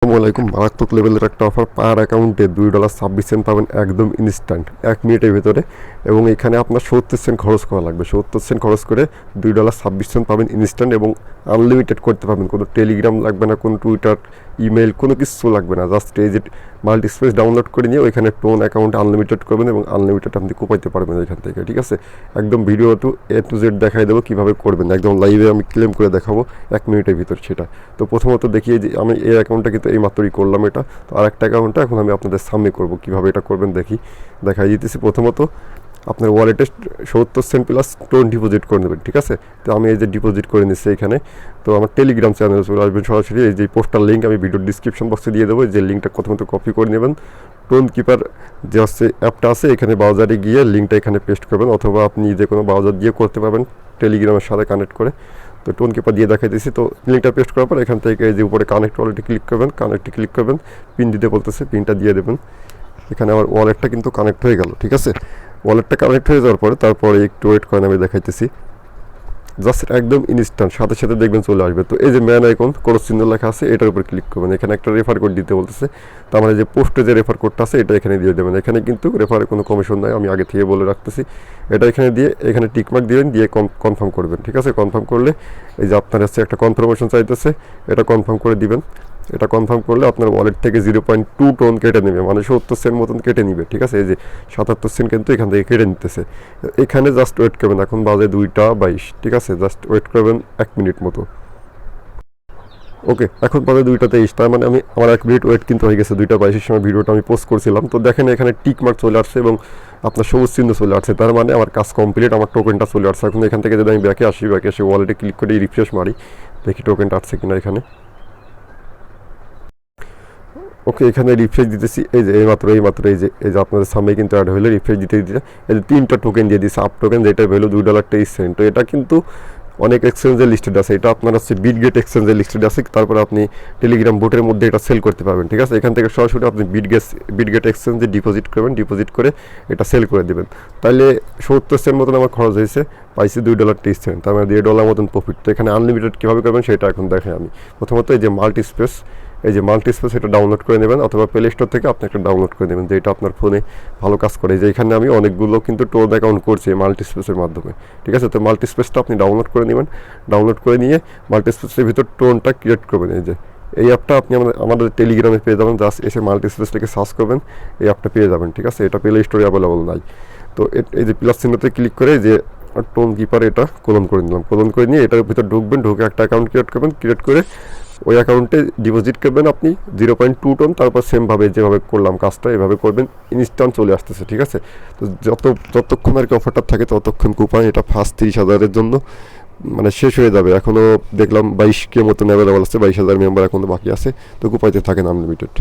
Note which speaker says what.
Speaker 1: আসসালামু আলাইকুম। মারাত্মক লেভেলের একটা অফার পার অ্যাকাউন্টে দুই ডলার ছাব্বিশ সেন্ট পাবেন একদম ইনস্ট্যান্ট এক মিনিটের ভিতরে। এবং এখানে আপনার সত্তর সেন্ট খরচ করা লাগবে। সত্তর সেন্ট খরচ করে দুই ডলার ছাব্বিশ সেন্ট পাবেন ইনস্ট্যান্ট এবং আনলিমিটেড করতে পারবেন। কোনো টেলিগ্রাম লাগবে না, কোনো টুইটার ইমেল কোনো কিছু লাগবে না। জাস্ট এই যে মাল্টি স্পেস ডাউনলোড করে নিয়ে ওইখানে টোন অ্যাকাউন্ট আনলিমিটেড করবেন এবং আনলিমিটেড আপনি কোপাইতে পারবেন এখান থেকে, ঠিক আছে? একদম video to A to Z দেখাই দেবো কীভাবে করবেন। একদম লাইভে আমি ক্লেম করে দেখাবো এক মিনিটের ভিতর সেটা। তো প্রথমত দেখিয়ে যে আমি এই অ্যাকাউন্টটা কিন্তু এই মাত্রই করলাম এটা। তো আর একটা অ্যাকাউন্টটা এখন আমি আপনাদের সামনে করব, কীভাবে এটা করবেন দেখি, দেখাই দিতেছি প্রথমত। আপনার ওয়ালেটে সত্তর সেন্ট প্লাস টোন ডিপোজিট করে নেবেন, ঠিক আছে? তো আমি এই যে ডিপোজিট করে নিচ্ছি এখানে, তো আমার টেলিগ্রাম চ্যানেলে চলে আসবেন সরাসরি, এই যে পোস্টার লিঙ্ক আমি ভিডিও ডিসক্রিপশন বক্সে দিয়ে দেবো যে লিঙ্কটা প্রথমত কপি করে নেবেন। টোন কিপার যে হচ্ছে অ্যাপটা আছে, এখানে ব্রাউজারে গিয়ে লিঙ্কটা এখানে পেস্ট করবেন, অথবা আপনি যে কোনো ব্রাউজার দিয়ে করতে পারবেন টেলিগ্রামের সাথে কানেক্ট করে। তো টোন কিপার দিয়ে দেখাই দিয়েছি, তো লিঙ্কটা পেস্ট করার পর এখান থেকে এই যে উপরে কানেক্ট ওয়ালেটে ক্লিক করবেন কানেক্টে ক্লিক করবেন পিন দিতে বলতেছে পিনটা দিয়ে দেবেন। এখানে আমার ওয়ালেটটা কিন্তু কানেক্ট হয়ে গেল, ঠিক আছে? ওয়ালেটটা কানেক্ট হয়ে যাওয়ার পরে তারপরে একটু ওয়েট করেন, আমি দেখাইতেছি। জাস্ট একদম ইনস্ট্যান্ট সাথে সাথে দেখবেন চলে আসবে। তো এই যে ম্যান আইকন কোনো চিহ্ন লেখা আছে, এটার উপর ক্লিক করবেন। এখানে একটা রেফার কোড দিতে বলতেছে। তার মানে যে পোস্টে যে রেফার কোডটা আছে, এটা এখানে দিয়ে দেবেন। এখানে কিন্তু রেফারের কোনো কমিশন নাই, আমি আগে থেকে বলে রাখতেছি। এটা এখানে দিয়ে, এখানে টিকমার্ক দিবেন, দিয়ে কনফার্ম করবেন, ঠিক আছে? কনফার্ম করলে এই যে আপনার কাছে একটা কনফার্মেশন চাইতেছে, এটা কনফার্ম করে দিবেন। এটা কনফার্ম করলে আপনার ওয়ালেট থেকে জিরো পয়েন্ট টু টোন কেটে নেবে মানে সত্তর সেন্ট মতন কেটে নিবে, ঠিক আছে? এই যে সাতাত্তর সেন্ট কিন্তু এখান থেকে কেটে নিতেছে। এখানে জাস্ট ওয়েট করবেন, এখন বাজে দুইটা বাইশ, ঠিক আছে? জাস্ট ওয়েট করবেন এক মিনিট মতো। ওকে এখন বাজে দুইটা তেইশ, তার মানে আমি আমার এক মিনিট ওয়েট কিন্তু হয়ে গেছে দুইটা বাইশের সময় ভিডিওটা আমি পোস্ট করছিলাম। তো দেখেন এখানে টিক মার্ক চলে আসছে এবং আপনার সবুজ চিহ্ন চলে আসছে, তার মানে আমার কাজ কমপ্লিট আমার টোকেনটা চলে আসছে। এখন এখান থেকে যদি আমি ব্যাকে আসি ব্যাকে এসে ওয়ালেটে ক্লিক করে রিফ্রেশ মারি, দেখি টোকেনটা আসছে কিনা এখানে। ওকে এখানে রিফ্রেশ দিতেছি। এই যে, এইমাত্র এইমাত্র, এই যে এই যে আপনাদের সামনে কিন্তু অ্যাড হলে রিফ্রেশ দিতে দিতে। এই যে, তিনটা টোকেন দিয়ে দিচ্ছে আপ টোকেন যেটা ভ্যালু দুই ডলার তেইশ সেন্ট তো এটা কিন্তু অনেক এক্সচেঞ্জের লিস্টেড আছে। এটা আপনার হচ্ছে বিটগেট এক্সচেঞ্জের লিস্টেড আছে। তারপরে আপনি টেলিগ্রাম বোটের মধ্যে এটা সেল করতে পারবেন, ঠিক আছে? এখান থেকে সরাসরি আপনি বিটগেট বিটগেট এক্সচেঞ্জে ডিপোজিট করবেন। ডিপোজিট করে এটা সেল করে দেবেন। তাহলে সত্তর সেন্ট মতন আমার খরচ হয়েছে, পাইছি দুই ডলার তেইশ সেন্ট তার মানে দুই ডলার মতন প্রফিট তো এখানে আনলিমিটেড কীভাবে করবেন, সেটা এখন দেখে আমি। প্রথমত এই যে মাল্টি স্পেস এই যে মাল্টি স্পেস এটা ডাউনলোড করে নেবেন অথবা প্লে স্টোর থেকে আপনি একটা ডাউনলোড করে নেবেন, যেটা আপনার ফোনে ভালো কাজ করে। যে এখানে আমি অনেকগুলো কিন্তু টোন অ্যাকাউন্ট করছি মাল্টি স্পেসের মাধ্যমে। ঠিক আছে? তো মাল্টি স্পেসটা আপনি ডাউনলোড করে নেবেন। ডাউনলোড করে নিয়ে মাল্টি স্পেসের ভিতর টোনটা ক্রিয়েট করবেন। এই যে, এই অ্যাপটা আপনি আমাদের আমাদের টেলিগ্রামে পেয়ে যাবেন। জাস্ট এসে মাল্টি স্পেসটাকে সার্চ করবেন, এই অ্যাপটা পেয়ে যাবেন। ঠিক আছে? এটা প্লে স্টোরে অ্যাভেলেবল নাই। তো এই যে প্লাস চিহ্নতে ক্লিক করে যে টোন কিপার এটা কোলন করে নিলাম। কোলন করে নিয়ে এটার ভিতর ঢুকবেন, ঢুকে একটা অ্যাকাউন্ট ক্রিয়েট করবেন। ক্রিয়েট করে ওই অ্যাকাউন্টে ডিপোজিট করবেন আপনি জিরো পয়েন্ট টু টোন তারপর সেমভাবে যেভাবে করলাম কাজটা, এভাবে করবেন ইনস্ট্যান্ট চলে আসতেছে, ঠিক আছে? তো যত, যতক্ষণ আর কি অফারটা থাকে, ততক্ষণ কুপন এটা ফার্স্ট তিরিশ হাজারের জন্য মানে শেষ হয়ে যাবে। এখনও দেখলাম বাইশ কে মতন অ্যাভেলেবল আছে, বাইশ হাজার মেম্বার এখনও বাকি আছে, তো কুপাইতে থাকেন আনলিমিটেড